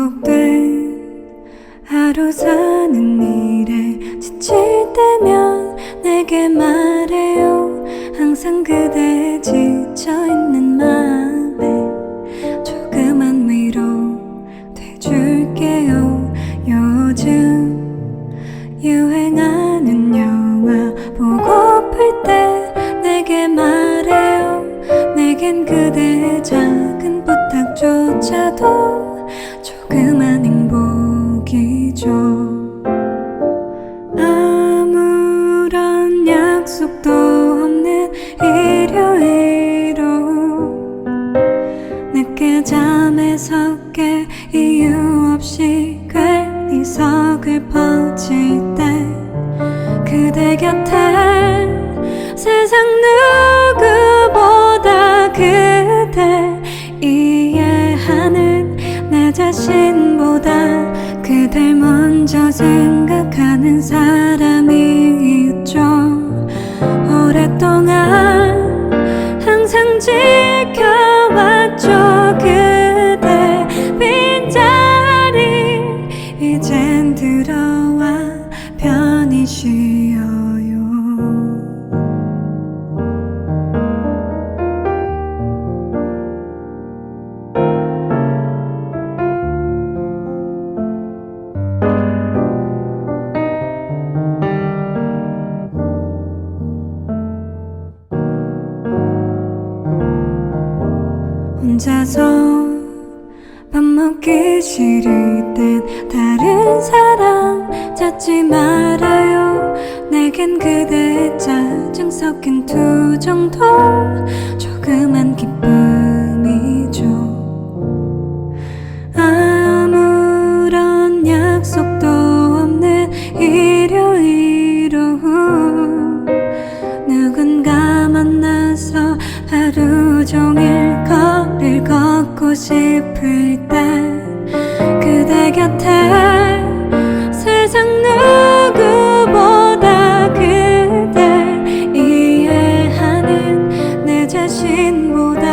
반복된 하루 사는 일에 지칠 때면 내게 말해요. 항상 그대에 지쳐있는 마음에 조그만 위로 돼줄게요. 요즘 유행하는 영화 보고플 때 내게 말해요. 내겐 그대의 작은 부탁조차도 없이 괜히 서글퍼질 때 그대 곁에 세상 누구보다 그대 이해하는 내 자신보다 그댈 먼저 생각하는 사람 혼자서 밥 먹기 싫을 땐 다른 사람 찾지 말아요. 내겐 그대의 짜증 섞인 두 정도 조그만 기쁨이죠. 아무런 약속도 없는 일요일 오후 누군가 싶을 때 그대 곁에 세상 누구보다 그대 이해하는 내 자신보다